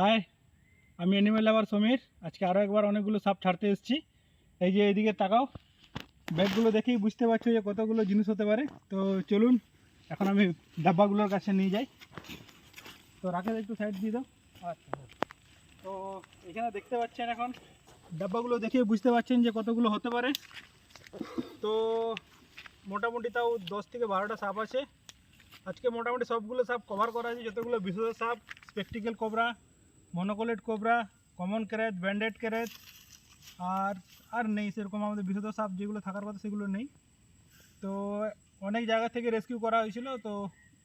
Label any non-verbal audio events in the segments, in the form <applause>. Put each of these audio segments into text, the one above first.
High, আমি animal লাভার সমীর। আজকে আরও একবার অনেকগুলো সাপ ছাড়তে এসেছি। এই যে এইদিকে তাকাও, ব্যাগগুলো দেখেই বুঝতে পারছ যে কতগুলো জিনিস হতে পারে। তো চলুন, এখন আমি ডাব্বাগুলোর কাছে নিয়ে যাই। তো রাখে একটু সাইড দিয়ে দাও। আচ্ছা তো এখানে দেখতে পাচ্ছেন এখন, ডাব্বাগুলো দেখে বুঝতে পারছেন যে কতগুলো হতে পারে। তো মোটামুটি তাও দশ থেকে বারোটা সাপ আছে। আজকে মোটামুটি সবগুলো সাপ কভার করা আছে, যতগুলো বিশেষ সাপ spectacled cobra monocled cobra common krait banded krait আর আর নেই সেরকম আমাদের বিশেষ সাপ যেগুলো থাকার কথা সেগুলো নেই। তো অনেক জায়গা থেকে রেস্কিউ করা হয়েছিল, তো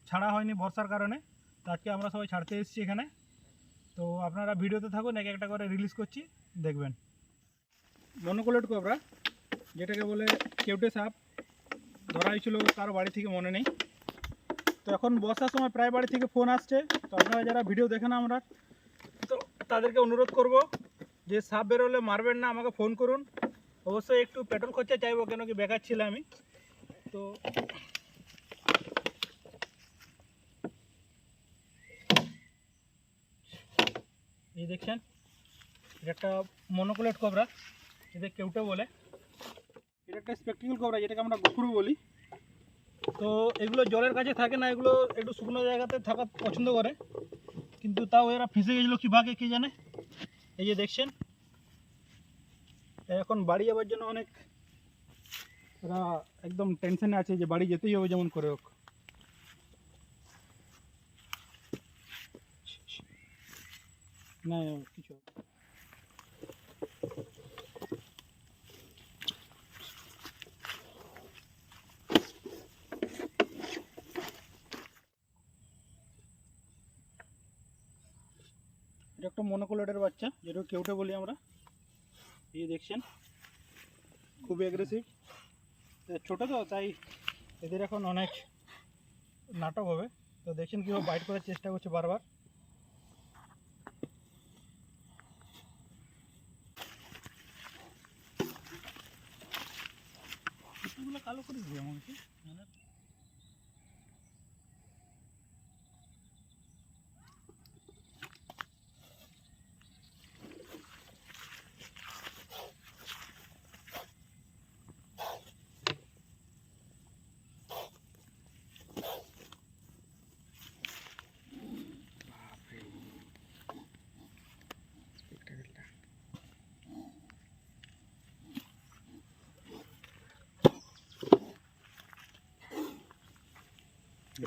ছাড়া হয়নি বর্ষার কারণে। তো আজকে আমরা সবাই ছাড়তে এসেছি এখানে। তো আপনারা ভিডিওতে থাকুন, এক একটা করে রিলিজ করছি, দেখবেন। মনোকোলেট কোবরা যেটাকে বলে কেউটে সাপ, ধরা হয়েছিল কারও বাড়ি থেকে মনে নেই। তো এখন বর্ষার সময় প্রায় বাড়ি থেকে ফোন আসছে। তো আপনারা যারা ভিডিও দেখেন আমরা তাদেরকে অনুরোধ করব যে সাপ বেরোলে মারবেন না, আমাকে ফোন করুন। অবশ্যই একটু পেট্রোল খরচা চাইব, কেন কি বেকার ছিলাম আমি। তো এই দেখছেন একটা মনোকোলেট কবরা এদের কেউটে বলে। এটা একটা স্পেকটিক্যাল কবরা যেটাকে আমরা গফুরু বলি। তো এগুলো জলের কাছে থাকে না, এগুলো একটু শুকনো জায়গাতে থাকা পছন্দ করে। কিন্তু তাও এরা ফেঁসে গেছিল কীভাবে কে জানে এই যে দেখছেন এখন বাড়ি যাওয়ার জন্য অনেক এরা একদম টেনশনে আছে যে বাড়ি যেতেই হবে যেমন করে হোক না কিছু হবে না। এটা একটা মনোকোলেটের বাচ্চা যেটা কেউটে বলি আমরা এই দেখছেন খুবই অ্যাগ্রেসিভ ছোটো তো তাই এদের এখন অনেক নাটক হবে তো দেখছেন কীভাবে বাইট করার চেষ্টা করছে বারবার কুকুরগুলো কালো করে দিয়ে আমাকে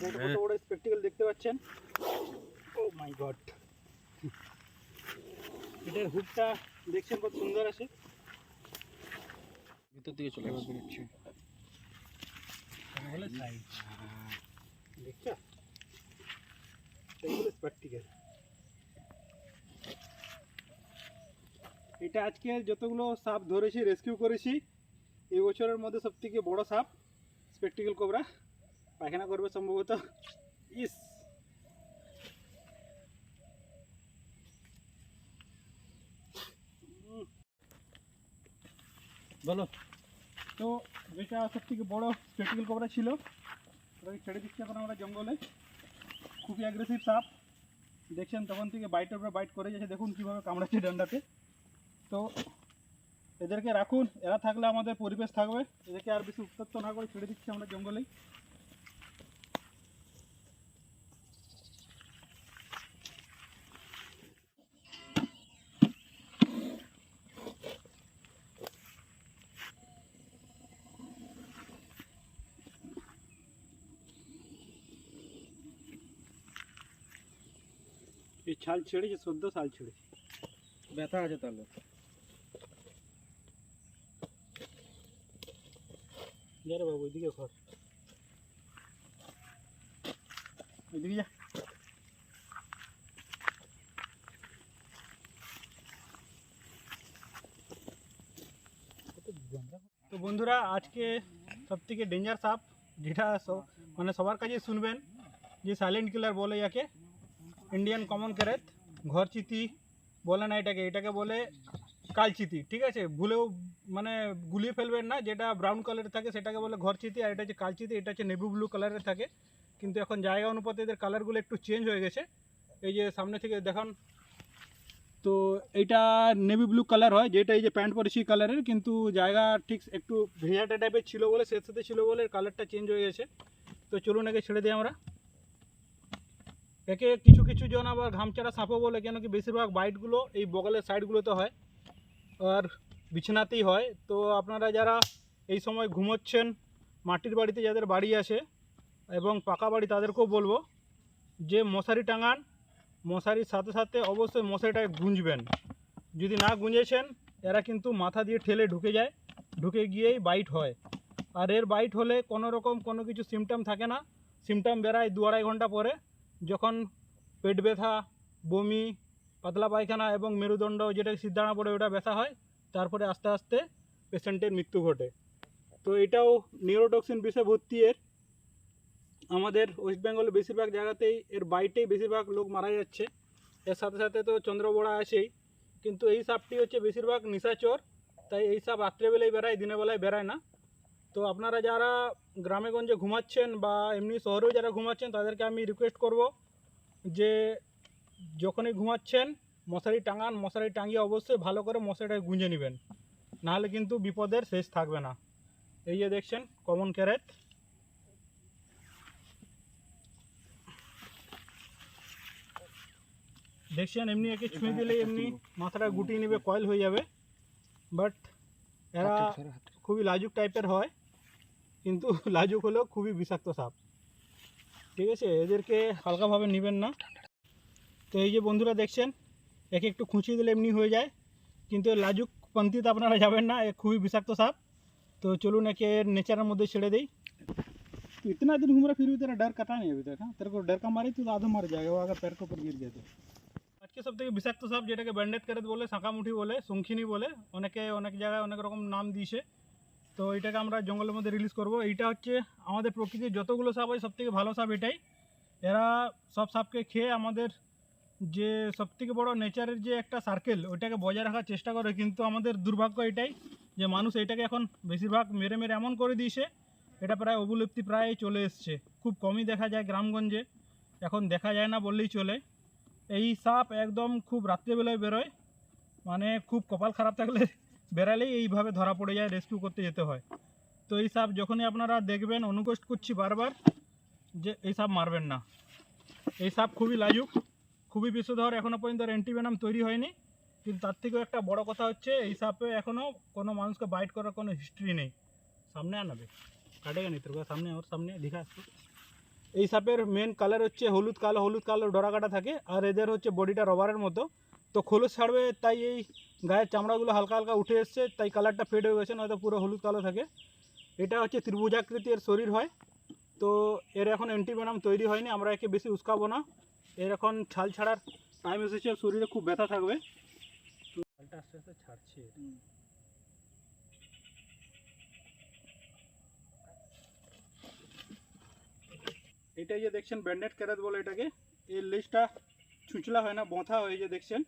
এটা কত বড় স্পেকটিক্যাল দেখতে পাচ্ছেন। ও মাই গড এটার হুকটা দেখছেন কত সুন্দর আছে। ভিতর দিকে চলে আসবে বেরোচ্ছে বলে সাইজ দেখছ? এগুলো স্পেকটিক্যাল এটা আজকে যতগুলো সাপ ধরেছি রেস্কিউ করেছি এই বছরের মধ্যে সব থেকে বড় সাপ স্পেকটিক্যাল কোবরা পায়খানা করবে সম্ভবত। ইস। বলো। তো যেটা সব থেকে বড় স্পেকটিক্যাল কোবরা ছিল ওটাকে ছেড়ে দিচ্ছি এখন আমরা জঙ্গলে। খুবই অ্যাগ্রেসিভ সাপ। দেখছেন, তখন থেকে বাইটের উপরে বাইট করে যাচ্ছে। দেখুন কীভাবে কামড়াচ্ছে ডান্ডাতে তো এদেরকে রাখুন। এরা থাকলে আমাদের পরিবেশ থাকবে। এদেরকে আর বেশি উত্তপ্ত না করে ছেড়ে দিচ্ছি আমরা জঙ্গলেই। ছাল ছেড়েছে সদ্য ছাল ছেড়েছে ব্যথা আছে তাহলে যা রে বাবু ওইদিকে ঘর ওইদিকে যা তো বন্ধুরা আজকে সব থেকে ডেঞ্জার সাপ যেটা সব মানে সবার কাছে শুনবেন যে সাইলেন্ট কিলার বলে যাকে ইন্ডিয়ান কমন ক্যারেট ঘর চিতি, বলে না এটাকে এটাকে বলে কালচিতি ঠিক আছে? ভুলেও মানে গুলিয়ে ফেলবেন না, যেটা ব্রাউন কালারের থাকে সেটাকে বলে ঘর চিতি, আর এটা হচ্ছে কালচিতি এটা হচ্ছে নেভি ব্লু কালারের থাকে। কিন্তু এখন জায়গা অনুপাতে এদের কালারগুলো একটু চেঞ্জ হয়ে গেছে। এই যে সামনে থেকে দেখান। তো এইটা নেভি ব্লু কালার হয়, যেটা এই যে প্যান্ট পরেছি কালারের কিন্তু জায়গা ঠিক একটু ভেজাটা টাইপের ছিল বলে, সের সাথে ছিল বলে কালারটা চেঞ্জ হয়ে গেছে। তো চলুন আগে ছেড়ে দিই আমরা। একে কিছু কিছু জন আবার ঘামচারা সাপও বলে, কেন কি বেশিরভাগ বাইটগুলো এই বগলের সাইডগুলোতে হয় আর বিছানাতেই হয়। তো আপনারা যারা এই সময় ঘুমোচ্ছেন, মাটির বাড়িতে যাদের বাড়ি আছে এবং পাকা বাড়ি তাদেরকেও বলব যে মশারি টাঙান। মশারির সাথে সাথে অবশ্যই মশারিটাকে গুঁজবেন। যদি না গুঁজেছেন, এরা কিন্তু মাথা দিয়ে ঠেলে ঢুকে যায়, ঢুকে গিয়েই বাইট হয়। আর এর বাইট হলে কোনো রকম কোনো কিছু সিমটম থাকে না। সিমটম বেরায় দু আড়াই ঘণ্টা পরে। যখন পেট ব্যথা, বমি, পাতলা পায়খানা এবং মেরুদণ্ড যেটা সিদ্ধানা পড়ে ওটা ব্যথা হয়, তারপরে আস্তে আস্তে পেশেন্টের মৃত্যু ঘটে। তো এটাও নিউরোটক্সিন বিষয়ে ভর্তি এর। আমাদের ওয়েস্ট বেঙ্গলে বেশিরভাগ জায়গাতেই এর বাইটেই বেশিরভাগ লোক মারা যাচ্ছে। এর সাথে সাথে তো চন্দ্রবড়া আছেই কিন্তু এই সাপটি হচ্ছে বেশিরভাগ নিশাচর, তাই এই সাপ রাত্রেবেলায় বেড়ায় দিনের বেলায় বেড়ায় না। তো আপনারা যারা গ্রামে গঞ্জে ঘুমাচ্ছেন বা এমনি শহরেও যারা ঘুমাচ্ছেন তাদেরকে আমি রিকোয়েস্ট করব যে যখনই ঘুমাচ্ছেন মশারি টাঙান মশারি টাঙিয়ে অবশ্যই ভালো করে মশারিটা গুঁজে নেবেন। নাহলে কিন্তু বিপদের শেষ থাকবে না। এই যে দেখছেন কমন ক্যারেট দেখছেন এমনি একে ছুঁয়ে দিলে এমনি মাথাটা গুটিয়ে নেবে কয়েল হয়ে যাবে। বাট এরা খুবই লাজুক টাইপের হয়। কিন্তু <laughs> লাজুক হলেও খুবই বিষাক্ত সাপ ঠিক আছে এদেরকে হালকাভাবে নেবেন না তো এই যে বন্ধুরা দেখছেন একে একটু খুঁচিয়ে দিলে এমনি হয়ে যায় কিন্তু এর লাজুক পন্থীতে আপনারা যাবেন না এ খুবই বিষাক্ত সাপ तो चलो ना के नेचर मध्य छेड़े दी तो इतना दिन घूम रहा फिर भी तेरा डर कटा नहीं अभी तक हाँ तेरे को डर का मारे तो आधा मर जाएगा वो अगर पैर के ऊपर गिर गया तो আজকে সব থেকে বিষাক্ত সাপ যেটাকে ব্যান্ডেড করে বলে শাঁকামুঠি বলে শঙ্খিনী বলে অনেকে অনেক জায়গায় অনেক রকম নাম দিয়েছে তো এটাকে আমরা জঙ্গলের মধ্যে রিলিজ করব। এইটা হচ্ছে আমাদের প্রকৃতির যতগুলো সাপ হয় সব থেকে ভালো সাপ এটাই। এরা সব সাপকে খেয়ে আমাদের যে সব থেকে বড় নেচারের যে একটা সার্কেল ওইটাকে বজায় রাখার চেষ্টা করে। কিন্তু আমাদের দুর্ভাগ্য এটাই যে মানুষ এটাকে এখন বেশিরভাগ মেরে মেরে এমন করে দিয়েছে, এটা প্রায় অবলুপ্তি প্রায় চলে এসছে। খুব কমই দেখা যায় গ্রামগঞ্জে, এখন দেখা যায় না বললেই চলে। এই সাপ একদম খুব রাত্রেবেলায় বেরোয় মানে খুব কপাল খারাপ থাকলে বেরালেই এইভাবে ধরা পড়ে যায় রেস্কিউ করতে যেতে হয়। তো এই সাপ যখনই আপনারা দেখবেন অনুকোষ্ট করছি বারবার যে এই সাপ মারবেন না। এই সাপ খুবই লাজুক, খুবই বিষধর এখনও পর্যন্ত অ্যান্টিভেনাম তৈরি হয়নি। কিন্তু তার থেকেও একটা বড় কথা হচ্ছে, এই সাপে এখনও কোনো মানুষকে বাইট করার কোনো হিস্ট্রি নেই। সামনে আনাবে। কাটেগা নি তোর সামনে, ওর সামনে দেখা আসতো এই সাপের মেন কালার হচ্ছে হলুদ কালো হলুদ কালো ডরা কাটা থাকে, আর এদের হচ্ছে বডিটা রবারের মতো। তো খোলস ছাড়বে, তাই এই গায়ের চামড়াগুলো হালকা হালকা উঠে এসছে, তাই কালারটা ফেড হয়ে গেছে, নয়তো পুরো হলুদ কালো থাকে। এটা হচ্ছে ত্রিভুজাকৃতির শরীর হয়। তো এর এখন অ্যান্টিভেনাম তৈরি হয়নি, আমরা একে বেশি উস্কাবো না। এর এখন ছাল ছাড়ার টাইম এসেছে, শরীরে খুব ব্যথা থাকবে। ছালটা আস্তে আস্তে ছাড়ছে। এটাই যে দেখছেন ব্যান্ডেড ক্যারেট বলে এটাকে, এর লেজটা ছুঁচলা হয় না বঁথা হয় যে দেখছেন।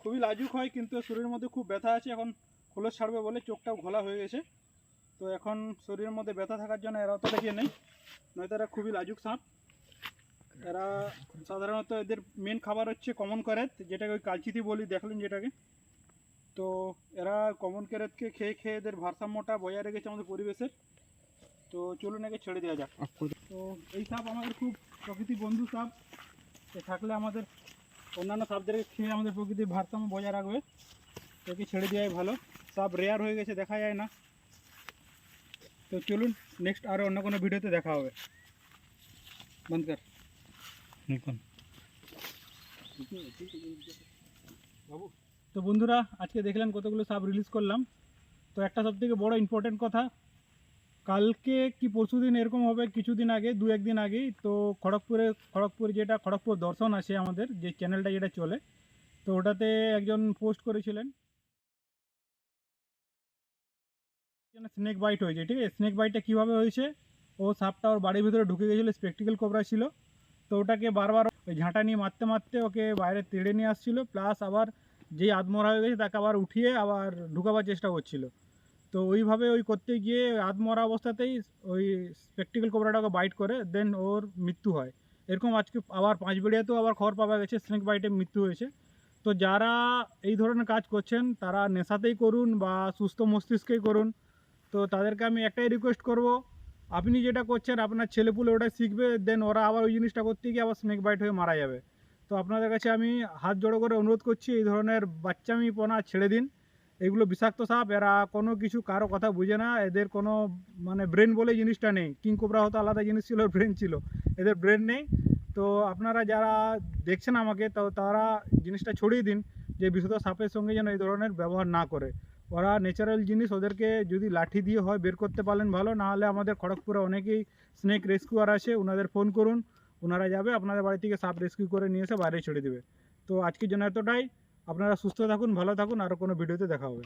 খুবই লাজুক হয় কিন্তু শরীরের মধ্যে খুব ব্যথা আছে। এখন খোলস ছাড়বে বলে চোখটাও ঘোলা হয়ে গেছে। তো এখন শরীরের মধ্যে ব্যথা থাকার জন্য এরা অতটা গিয়ে নেই নয়তো এরা খুবই লাজুক সাপ। এরা সাধারণত এদের মেন খাবার হচ্ছে কমন ক্যারেট যেটাকে ওই কালচিতি বলি দেখলেন যেটাকে? তো এরা কমন ক্যারেটকে খেয়ে খেয়ে এদের ভারসাম্যটা বজায় রেখেছে আমাদের পরিবেশের। তো চলুন একে ছেড়ে দেওয়া যাক। তো এই সাপ আমাদের খুব প্রকৃতি বন্ধু সাপ। এ থাকলে আমাদের অন্যান্য সাপদেরকে খেয়ে আমাদের প্রকৃতির ভারসাম্য বজায় রাখবে। তো একে ছেড়ে দেওয়াই ভালো। সাপ রেয়ার হয়ে গেছে দেখা যায় না। তো চলুন নেক্সট আরও অন্য কোনো ভিডিওতে দেখা হবে। বন্ধ কর। নিকন। বাবু। তো বন্ধুরা আজকে দেখলেন কতগুলো সাপ রিলিজ করলাম। তো একটা সব থেকে বড় ইম্পর্টেন্ট কথা কালকে কি পরশু দিন এরকম হবে? কিছুদিন আগে, দু, একদিন আগেই তো খড়গপুরে, খড়গপুর যেটা খড়গপুর দর্শন আছে আমাদের, যে চ্যানেলটা যেটা চলে, তো ওটাতে একজন পোস্ট করেছিলেন। স্নেক বাইট হয়েছে, ঠিক আছে? স্নেক বাইটটা কীভাবে হয়েছে? ও সাপটা ওর বাড়ির ভিতরে ঢুকে গেছিল স্পেকটিক্যাল কোবরা ছিল। তো ওটাকে বারবার ওই ঝাঁটা নিয়ে মারতে মারতে ওকে বাইরে তেড়ে নিয়ে আসছিল প্লাস আবার যেই আদমরা হয়ে গেছে তাকে আবার উঠিয়ে আবার ঢুকাবার চেষ্টা করছিল। তো ওইভাবে ওই করতে গিয়ে আদমরা অবস্থাতেই ওই স্পেকটিক্যাল কোবরাটাকে বাইট করে দেন ওর মৃত্যু হয়। এরকম আজকে আবার পাঁচ পাঁচবেড়িয়াতেও আবার খবর পাওয়া গেছে স্নেক বাইটে মৃত্যু হয়েছে। তো যারা এই ধরনের কাজ করছেন, তারা নেশাতেই করুন বা সুস্থ মস্তিষ্কেই করুন। তো তাদেরকে আমি একটাই রিকোয়েস্ট করব, আপনি যেটা করছেন, আপনার ছেলেপুলে ওটা শিখবে দেন ওরা আবার ওই জিনিসটা করতে গিয়ে আবার স্নেক বাইট হয়ে মারা যাবে। তো আপনাদের কাছে আমি হাত জোড়ো করে অনুরোধ করছি, এই ধরনের বাচ্চামি পোনা ছেড়ে দিন। এগুলো বিষাক্ত সাপ, এরা কোনো কিছু কারও কথা বুঝে না। এদের কোনো মানে ব্রেন বলে জিনিসটা নেই। কিং কোবরা হতো আলাদা জিনিস ছিল ব্রেন ছিল। এদের ব্রেন নেই। তো আপনারা যারা দেখছেন আমাকে, তো তারা জিনিসটা ছড়িয়ে দিন যে বিশুদ্ধ সাপের সঙ্গে যেন এই ধরনের ব্যবহার না করে। ওরা ন্যাচারাল জিনিস, ওদেরকে যদি লাঠি দিয়ে হয়, বের করতে পারলেন ভালো। না হলে আমাদের খড়গপুরে অনেকেই স্নেক রেস্কিউয়ার আছে ওনাদের ফোন করুন। ওনারা যাবে, আপনাদের বাড়ি থেকে সাপ রেস্কিউ করে নিয়ে এসে বাইরে ছেড়ে দেবে। তো আজকের জন্য এতটাই। আপনারা সুস্থ থাকুন ভালো থাকুন আরও কোনো ভিডিওতে দেখা হবে।